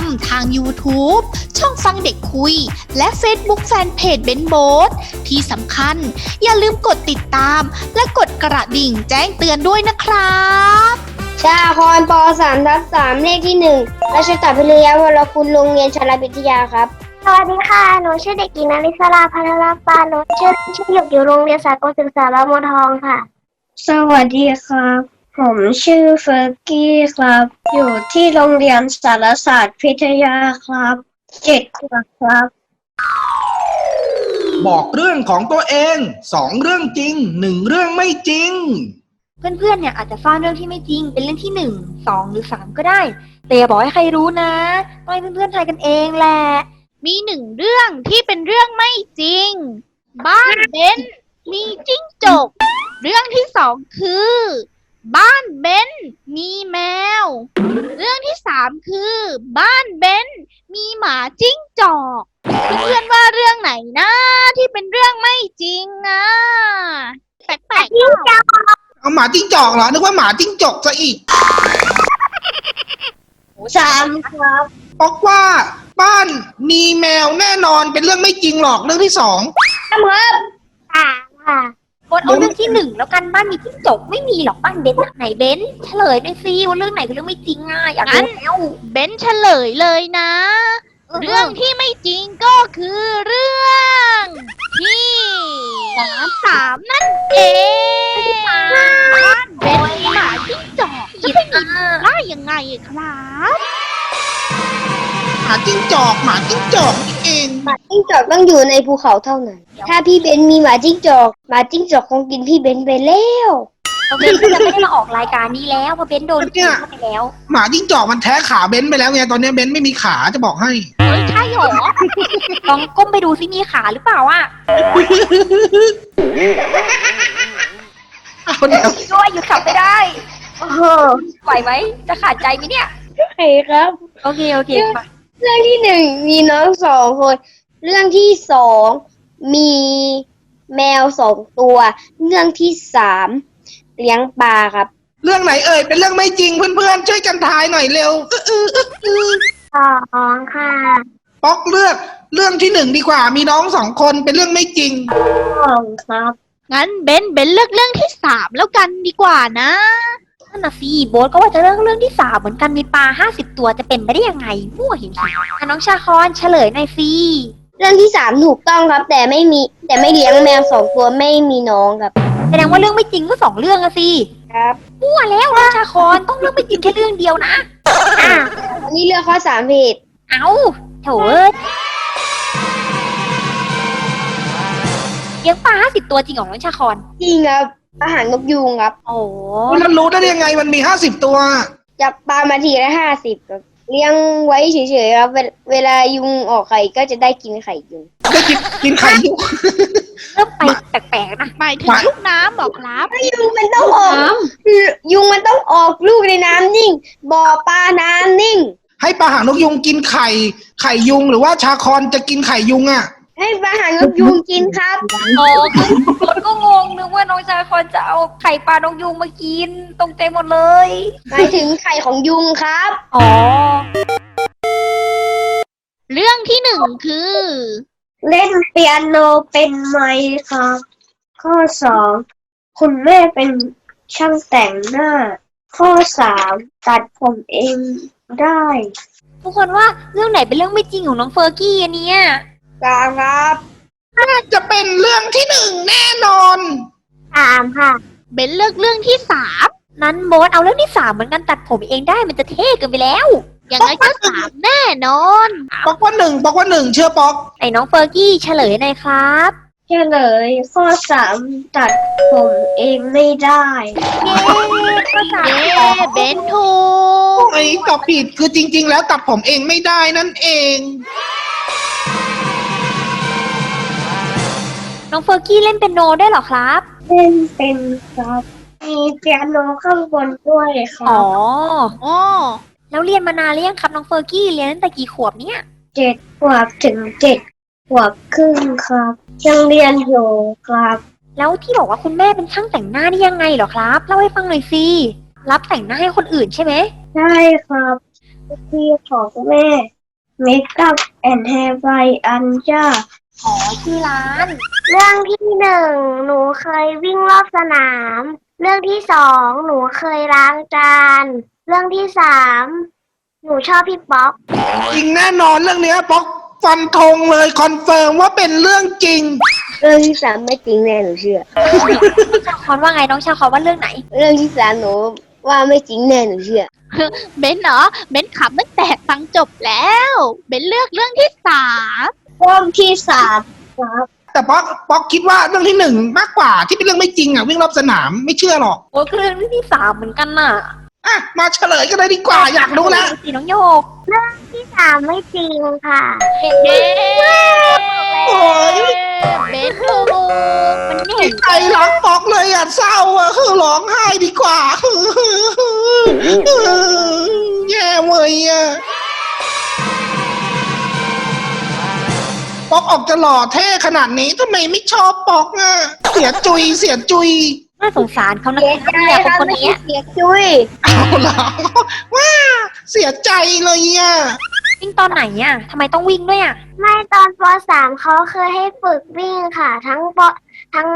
มทาง YouTube ช่องฟังเด็กคุย และ Facebook แฟนเพจเบนโบสที่สำคัญ อย่าลืมกดติดตาม และกดกระดิ่งแจ้งเตือนด้วยนะครับชาคอนป .3 ทับ3เลขที่1ราชตาพิริยะวรคุณโรงเรียนชาลาพิทยาครับ สวัสดีค่ะ หนูชื่อเด็กหญิงนาริศราพันลาปานหนูชื่อชื่อหยกอยู่โรงเรียนสากลศึกษาบางบัวทองค่ะ สวัสดีครับ ผมชื่อเฟอร์กี้ครับ อยู่ที่โรงเรียนสารศาสตร์พิทยาครับเจ็ดขวบครับ บอกเรื่องของตัวเองสองเรื่องจริงหนึ่งเรื่องไม่จริง เพื่อนๆเนี่ยอาจจะฟังเรื่องที่ไม่จริง เป็นเรื่องที่หนึ่งสองหรือสามก็ได้ แต่อย่าบอกให้ใครรู้นะต้องให้เพื่อนๆทายกันเองแหละ มีหนึ่งเรื่องที่เป็นเรื่องไม่จริง บ้านเบนมีจิ้งจก เรื่องที่สองคือ บ้านเบนมีแมว เรื่องที่สามคือ บ้านเบนมีหมาจิ้งจอกเพื่อนๆว่าเรื่องไหนนะ ที่เป็นเรื่องไม่จริงอะแปลกๆเปล่าเอาหมาจิ้งจอกเหรอ นึกว่าหมาจิ้งจกซะอีกสามครับบอกว่าบ้านมีแมวแน่นอนเป็นเรื่องไม่จริงหรอกเรื่องที่สองค่ะค่ะ บนเอาเรื่องที่หนึ่งแล้วกันบ้านมีจิ้งจกไม่มีหรอกบ้านเบนซ์ไหนเบนซ์เฉลยหน่อยสิว่าเรื่องไหนคือเรื่องไม่จริงอะอยากรู้แล้วเบนเฉลยเลยนะ เรื่องที่ไม่จริงก็คือเรื่องที่สามนั่นเองบ้านเบนมีหมาจิ้งจอกจะไม่มีได้ยังไงครับห มาจิ้งจอกหมาจิ้งจอกนี่เองหมาจิ้งจอกต้องอยู่ในภูเขาเท่านั้น ถ้าพี่เบนมีหมาจิ้งจอกหมาจิ้งจอกคงกินพี่เบนไปแล้วเบนซ์ก็จะไม่ได้มาออกรายการนี้แล้วเพราะเบนซ์โดนกินเข้าไปแล้ว หมาจิ้งจอกมันแท้ขาเบนซ์ไปแล้วไงตอนนี้เบนซ์ไม่มีขาจะบอกให้เฮ้ยใช่หรอลองก้มไปดูซิมีขาหรือเปล่าอะเอาเดี๋ยวด้วยหยุดขับไม่ได้โอ้โหไหวไหมจะขาดใจไหมเนี่ยใครครับ โอเคโอเคมา เรื่องที่หนึ่งมีน้องสองคน เรื่องที่สองมีแมวสองตัว เรื่องที่สามเลี้ยงปลาครับเรื่องไหนเอ่ยเป็นเรื่องไม่จริงเพื่อนๆช่วยกันทายหน่อยเร็วอื้ออื้ออื้ออื้อสองค่ะป๊อกเลือกเรื่องที่หนึ่งดีกว่า มีน้องสองคนเป็นเรื่องไม่จริงครับงั้นเบนเบนเลือกเรื่องที่สามแล้วกันดีกว่านะ นั่นน่ะสิโบ๊ทก็ว่าจะเรื่องเรื่องที่สามเหมือนกันมีปลาห้าสิบตัวจะเป็นไปได้ยังไงมั่วเห็นทีอะน้องชาคอนเฉลยหน่อยสิเรื่องที่สามถูกต้องครับ แต่ไม่มี แต่ไม่เลี้ยงแมวสองตัวไม่มีน้องครับ แสดงว่าเรื่องไม่จริงก็สองเรื่องอะสิครับ มั่วแล้วน้องชาคอนต้องเรื่องไม่จริงแค่เรื่องเดียวนะอะอันนี้เลือกข้อสามผิดเอาโถเอ้ยเลี้ยงปลาห้าสิบตัวจริงของน้องชาคอน จริงครับ อาหารนกยูงครับโอ้มันรู้ได้ยังไงมันมีห้าสิบตัว จับปลามาทีละห้าสิบครับ เลี้ยงไว้เฉยๆครับ เวลเวลายุงออกไข่ก็จะได้กินไข่ยุง ได้กินกินไข่ยุง เริ่มไปแปลกๆนะหมายถึงลูกน้ำบอกครับยุงมันต้องออกยุงมันต้องออกลูกในน้ำนิ่ง บ่อปลาน้ำนิ่ง ให้ปลาหางนกยุงกินไข่ ไข่ยุงหรือว่าชาคอนจะกินไข่ยุงอะ ให้ปลาหางนกยูงกินครับโอ้คนก็งงนึกว่าน้องชาคอนจะเอาไข่ปลานกยูงมากินตรงใจหมดเลย หมายถึงไข่ของยุงครับ อ๋อ เรื่องที่หนึ่งคือ เล่นเปียโนเป็นไหมครับ ข้อสองคุณแม่เป็นช่างแต่งหน้า ข้อสามตัดผมเองได้ ทุกคนว่าเรื่องไหนเป็นเรื่องไม่จริงของน้องเฟอร์กี้อันเนี้ย กามครับ น่าจะเป็นเรื่องที่หนึ่งแน่นอน สามค่ะ เบนเลือกเรื่องที่สามนั้นโบสเอาเรื่องที่สามเหมือนกันตัดผมเองได้มันจะเท่เกินไปแล้ว อย่างไรก็สามแน่นอนป๊อกว่าหนึ่งป๊อกว่าหนึ่งเชื่อป๊อกไหนน้องเฟอร์กี้เฉลยหน่อยครับ เฉลยข้อสามตัดผมเองไม่ได้เย้ข้อสามเย้เบนถูก ไอ้ตอบผิดคือจริง ๆ แล้วตัดผมเองไม่ได้นั่นเอง น้องเฟอร์กี้เล่นเป็นโนได้เหรอครับ เล่นเป็นครับ มีเปียโนข้างบนด้วยครัอ๋อบอ๋อแล้วเรียนมานานหรือยังครับน้องเฟอร์กี้เรียนตั้งแต่กี่ขวบเนี่ย เจ็ดขวบถึงเจ็ดขวบครึ่งครับยังเรียนอยู่ครับ แล้วที่บอกว่าคุณแม่เป็นช่างแต่งหน้านี่ยังไงเหรอครับเล่าให้ฟังหน่อยสิรับแต่งหน้าให้คนอื่นใช่ไหมใช่ครับอที่ของแม่ Make up and Hair by Anja อ๋อชื่อร้าน เรื่องที่หนึ่งหนูเคยวิ่งรอบสนาม เรื่องที่สองหนูเคยล้างจาน เรื่องที่สามหนูชอบพี่ป๊อกจริงแน่นอนเรื่องเนี้ยป๊อกฟันธงเลยคอนเฟิร์มว่าเป็นเรื่องจริง เรื่องที่สามไม่จริงแน่หนูเชื่อ ชาคอนว่าไงน้องชาคอนว่าเรื่องไหน เรื่องที่สามหนูว่าไม่จริงแน่หนูเชื่อ เบนเหรอเบนขำตั้งแต่ฟังจบแล้ว เบนเลือกเรื่องที่สาม เรื่องที่สามครับแต่ป๊อกป๊อกคิดว่าเรื่องที่หนึ่งมากกว่าที่เป็นเรื่องไม่จริงอะวิ่งรอบสนามไม่เชื่อหรอกโอ้ยก็เรื่องที่สามเหมือนกันน่ะอะมาเฉลยกันเลยดีกว่าอยากรู้แล้วสีน้องโยกที่สามไม่จริงค่ะเย้โอ้ยเบนถูกมันไม่เห็นใจรักป๊อกเลยอะเศร้าอะคือร้องไห้ดีกว่าแย่เว้ยอะ ป๊อกออกจะหล่อเท่ขนาดนี้ทำไมไม่ชอบป๊อกอะเสียจุยเสียจุยน่าสงสารเขานะเสียใจเนี่ยครับคนไม่นี้ใช่เสียจุ้ยเอาเหรอว้าเสียใจเลยอะวิ่งตอนไหนอะทำไมต้องวิ่งด้วยอะไม่ตอนปสามเขาเคยให้ฝึกวิ่งค่ะ ทั้งปทั้ง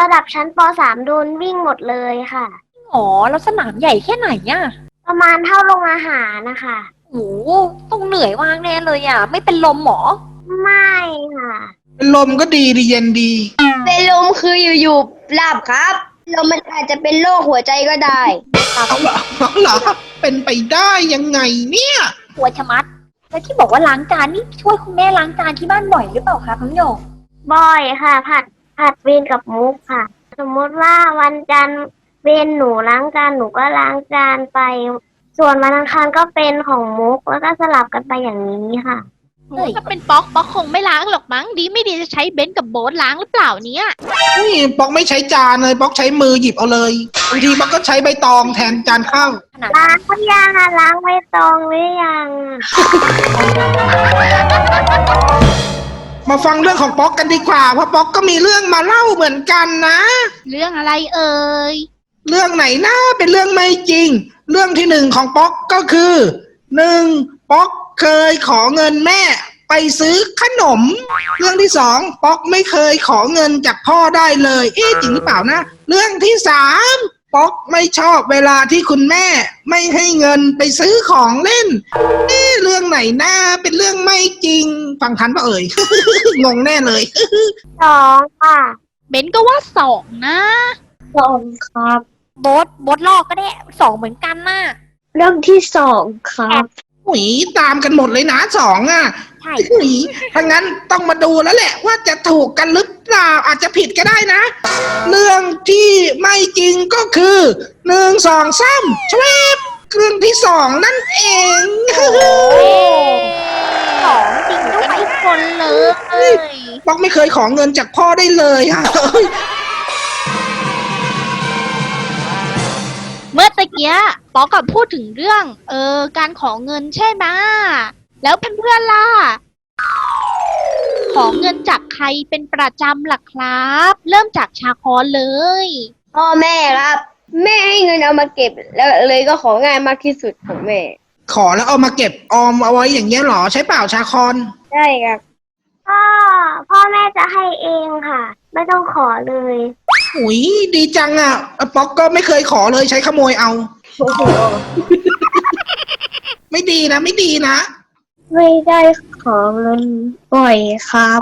ระดับชั้นปสามโดนวิ่งหมดเลยค่ะ อ๋อแล้วสนามใหญ่แค่ไหนอะประมาณเท่าโรงอาหารนะคะ โอ้โหต้องเหนื่อยมากแน่เลยอะ ไม่เป็นลมหมอ ไม่ค่ะ เป็นลมก็ดีดีเย็นดี เป็นลมคืออยู่ๆหลับครับลมมันอาจจะเป็นโรคหัวใจก็ได้เอาเหรอเอาเหรอเป็นไปได้ยังไงเนี่ยปวดชะมัด แล้วที่บอกว่าล้างจานนี่ช่วยคุณแม่ล้างจานที่บ้านบ่อยหรือเปล่าคะน้องโยกบ่อยค่ะ ผัดผัดเวรกับมุกค่ะ สมมติว่าวันจันทร์เวรหนูล้างจานหนูก็ล้างจานไป ส่วนวันอังคารก็เป็นของมุกแล้วก็สลับกันไปอย่างนี้ค่ะ โอ้ยถ้าเป็นป๊อกป๊อกคงไม่ล้างหรอกมั้งดีไม่ดีจะใช้เบนกับโบ๊ทล้างหรือเปล่าเนี่ยนี่ป๊อกไม่ใช้จานเลยป๊อกใช้มือหยิบเอาเลยบางทีป๊อกก็ใช้ใบตองแทนจานข้าวขนาดล้างหรือยังอะล้างใบตองหรือยังอะมาฟังเรื่องของป๊อกกันดีกว่าเพราะป๊อกก็มีเรื่องมาเล่าเหมือนกันนะ เรื่องอะไรเอ่ยเรื่องไหนนะเป็นเรื่องไม่จริง เรื่องที่หนึ่งของป๊อกก็คือหนึ่งป๊อก เคยขอเงินแม่ ไปซื้อขนม เรื่องที่สองป๊อกไม่เคยขอเงินจากพ่อได้เลย เอ๊ะจริงหรือเปล่านะ เรื่องที่สามป๊อกไม่ชอบเวลาที่คุณแม่ไม่ให้เงินไปซื้อของเล่นเอ๊ะเรื่องไหนนะเป็นเรื่องไม่จริง ฟังทันปะเอ่ย งงแน่เลย สองค่ะเบนก็ว่าสองนะสองครับ โบทโบทลอกก็ได้สองเหมือนกันน่ะ เรื่องที่สองครับ หุยตามกันหมดเลยนะสองอะใช่หุยถ้างั้นต้องมาดูแล้วแหละ ว่าจะถูกกันหรือเปล่าอาจจะผิดก็ได้นะ เรื่องที่ไม่จริงก็คือหนึ่งสองสามชวบเรื่องที่สองนั่นเองสองจริงด้วยทุกคนเลยป๊อกไม่เคยขอเงินจากพ่อได้เลยอะเมื่อตะเกีย ป๊อกกับพูดถึงเรื่อง เออ การขอเงินใช่ไหมแล้วเพื่อนๆล่ะ ขอเงินจากใครเป็นประจำล่ะครับ เริ่มจากชาคอนเลย พ่อแม่ครับ แม่ให้เงินเอามาเก็บ แล้วเลยก็ของ่ายมากที่สุดของแม่ ขอแล้วเอามาเก็บออมเอาไว้อย่างเงี้ยเหรอใช่เปล่าชาคอน ใช่ครับ พ่อ พ่อแม่จะให้เองค่ะ ไม่ต้องขอเลย หุยดีจังอะป๊อกก็ไม่เคยขอเลยใช้ขโมยเอา ไม่ดีนะ ไม่ดีนะ ไม่ได้ขอเงินบ่อยครับ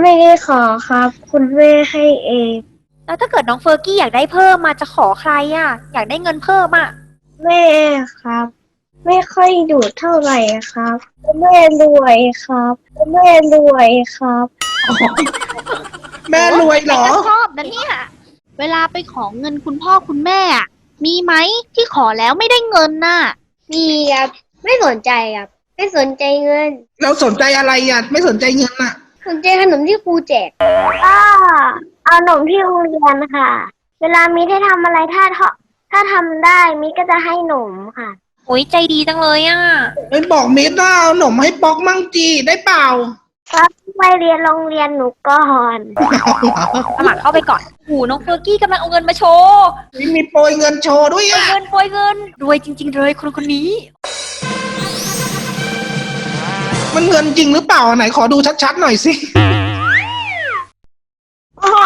ไม่ได้ขอครับ คุณแม่ให้เอง แล้วถ้าเกิดน้องเฟอร์กี้อยากได้เพิ่มมาจะขอใครอะ อยากได้เงินเพิ่มอะ แม่ครับ ไม่ค่อยดูดเท่าไหร่ครับ แม่รวยครับ แม่รวยครับ แม่รวยเหรอแต่ก็ชอบนะเนี่ย เวลาไปขอเงินคุณพ่อคุณแม่อะ มีไหมที่ขอแล้วไม่ได้เงินน่ะ มีครับ ไม่สนใจครับ ไม่สนใจเงิน เราสนใจอะไรอะ ไม่สนใจเงินอะ สนใจขนมที่ครูแจก ก็เอาหนมที่โรงเรียนค่ะ เวลามีให้ทำอะไรถ้าทถ้าทำได้มิก็จะให้หนมค่ะ โอ้ยใจดีจังเลยอะไปบอกเมดว่าเอาหนมให้ป๊อกมั่งจีได้เปล่าก็ ไปเรียนโรงเรียนหนูก่อนสมัครเข้าไปก่อนโอ้โหน้องเฟอร์กี้กำลังเอาเงินมาโชว์มีโปรยเงินโชว์ด้วยโปรยอะเงินโปรยเงินรวยจริง ๆ เลยคนคนนี้ มันเงินจริงหรือเปล่าไหนขอดูชัดๆหน่อยสิโอ้โห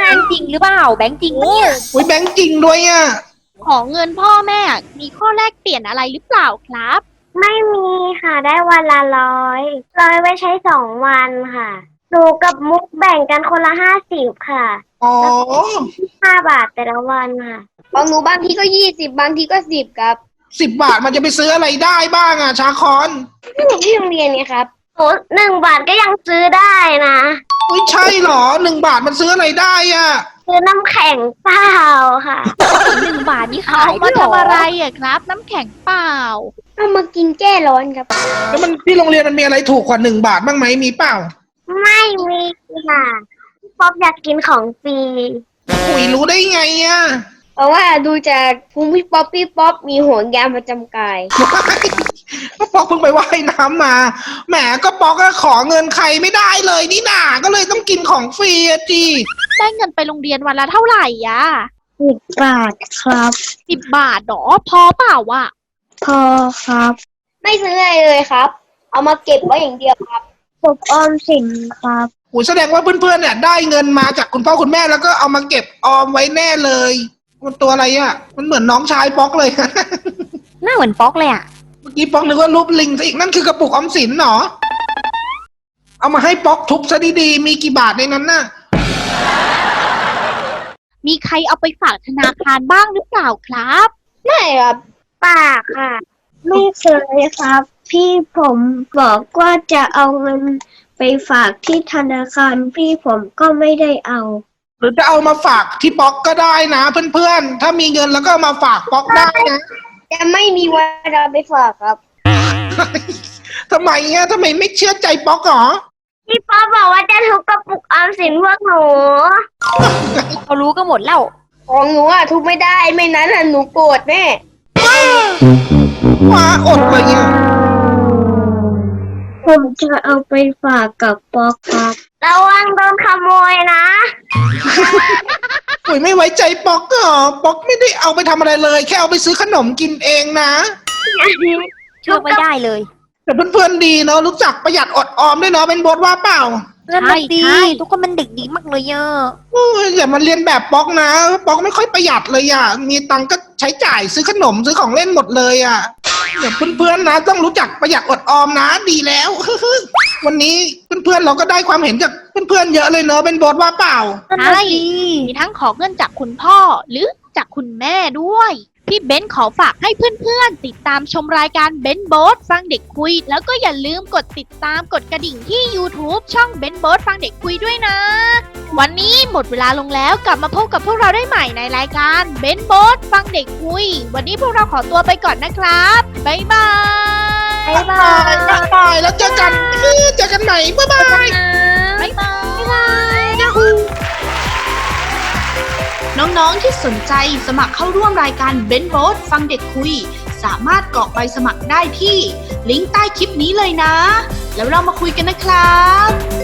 แบงค์จริงหรือเปล่าแบงค์จริงปะเนี่ยอุ้ยแบงค์จริงด้วยอะ ของเงินพ่อแม่มีข้อแลกเปลี่ยนอะไรหรือเปล่าครับ ไม่มีค่ะได้วันละร้อยร้อยไว้ใช้สองวันค่ะหนูกับมุกแบ่งกันคนละห้าสิบค่ะอ๋อห้าบาทแต่ละวันค่ะของหนูบางทีก็ยี่สิบบางทีก็สิบครับสิบบาทมันจะไปซื้ออะไรได้บ้างอะชาคอนที่ผมที่โรงเรียนเนี่ยครับโอ้หนึ่งบาทก็ยังซื้อได้นะ อุ้ยใช่เหรอหนึ่งบาทมันซื้ออะไรได้อะ ซื้อน้ำแข็งเปล่าค่ะ หนึ่งบาทนี่เขาขายด้มาวยเหรอทำอะไรอะครับ น้ำแข็งเปล่า เอามากินแก้ร้อนครับ แล้วมันที่โรงเรียนมันมีอะไรถูกกว่าหนึ่งบาทบ้างไหมมีเปล่าไม่มีค่ะป๊อบอยากกินของฟรีอุ้ยรู้ได้ไงอะเพราะว่าดูจากภูมิพี่ป๊อปพี่ป๊อปมีห่วงยางประจำกาย ก็ปอกเพิ่งไปว่ายน้ำมาแหมก็ปอกก็ขอเงินใครไม่ได้เลยนี่นาก็เลยต้องกินของฟรีอะจี ได้เงินไปโรงเรียนวันละเท่าไหร่อะสิบบาทครับ สิบบาทเหรอพอเปล่าวะพอครับ ไม่ซื้ออะไรเลยครับ เอามาเก็บไว้อย่างเดียวครับปกออมสินครับโอ้ยแสดงว่าเพื่อนๆเนี่ยได้เงินมาจากคุณพ่อคุณแม่แล้วก็เอามาเก็บออมไว้แน่เลยมันตัวอะไรอะ มันเหมือนน้องชายป๊อกเลย หน้าเหมือนป๊อกเลยอะ เมื่อกี้ป๊อกนึกว่ารูปลิงซะอีกนั่นคือกระปุกออมสินเหรอ เอามาให้ป๊อกทุบซะดีๆมีกี่บาทในนั้นน่ะ มีใครเอาไปฝากธนาคารบ้างหรือเปล่าครับ ไม่ครับปากค่ะ ไม่เคยครับ พี่ผมบอกว่าจะเอาเงินไปฝากที่ธนาคารพี่ผมก็ไม่ได้เอา หรือจะเอามาฝากที่ป๊อกก็ได้นะเพื่อนๆ ถ้ามีเงินแล้วก็เอามาฝากป๊อกได้นะแต่ไม่มีวันเอาไปฝากครับ ทำไมเงี้ยทำไมไม่เชื่อใจป๊อกหรอ พี่ป๊อบบอกว่าจะทุบกระปุกออมสินพวกหนู เขารู้ก็หมดแล้ว ของหนูอะทุบไม่ได้ไม่นั้นอะหนูโกรธแน่ว้าอดเลยเนี่ยผมจะเอาไปฝากกับป๊อกครับระวังโดนขโมยนะอุยไม่ไว้ใจป๊อกเหรอป๊อกไม่ได้เอาไปทำอะไรเลย แค่เอาไปซื้อขนมกินเองนะเชื่อไม่ได้เลย แต่เพื่อนๆดีเนาะรู้จักประหยัดอดออมด้วยเนาะเป็นบทว่าเปล่านั่นน่ะใช่สิใช่ ทุกคนมันเด็กดีมากเลยอะโอ้ยอย่ามาเรียนแบบป๊อกนะป๊อกไม่ค่อยประหยัดเลยอะมีตังค์ก็ใช้จ่ายซื้อขนมซื้อของเล่นหมดเลยอะเดี๋ยวเพื่อนๆนะต้องรู้จักประหยัดอดออมนะดีแล้ว วันนี้เพื่อนๆเราก็ได้ความเห็นจากเพื่อนๆเยอะเลยเนาะเป็นบทว่าเปล่า นั่นน่ะใช่สิมีทั้งขอเงินจากคุณพ่อหรือจากคุณแม่ด้วย พี่เบนขอฝากให้เพื่อนๆ ติดตามชมรายการเบนโบสฟังเด็กคุย แล้วก็อย่าลืมกดติดตามกดกระดิ่งที่ YouTube ช่องเบนโบสฟังเด็กคุยด้วยนะ วันนี้หมดเวลาลงแล้วกลับมาพบกับพวกเราได้ใหม่ในรายการเบนโบสฟังเด็กคุย วันนี้พวกเราขอตัวไปก่อนนะครับบ๊ายบายบ๊ายบาบายยบายบายแล้วเจอกันเจอกันใหม่บ๊ายบายบ๊ายบาย น้องๆที่สนใจสมัครเข้าร่วมรายการเบนโบสฟังเด็กคุย สามารถกรอกใบสมัครได้ที่ ลิงก์ใต้คลิปนี้เลยนะ แล้วเรามาคุยกันนะครับ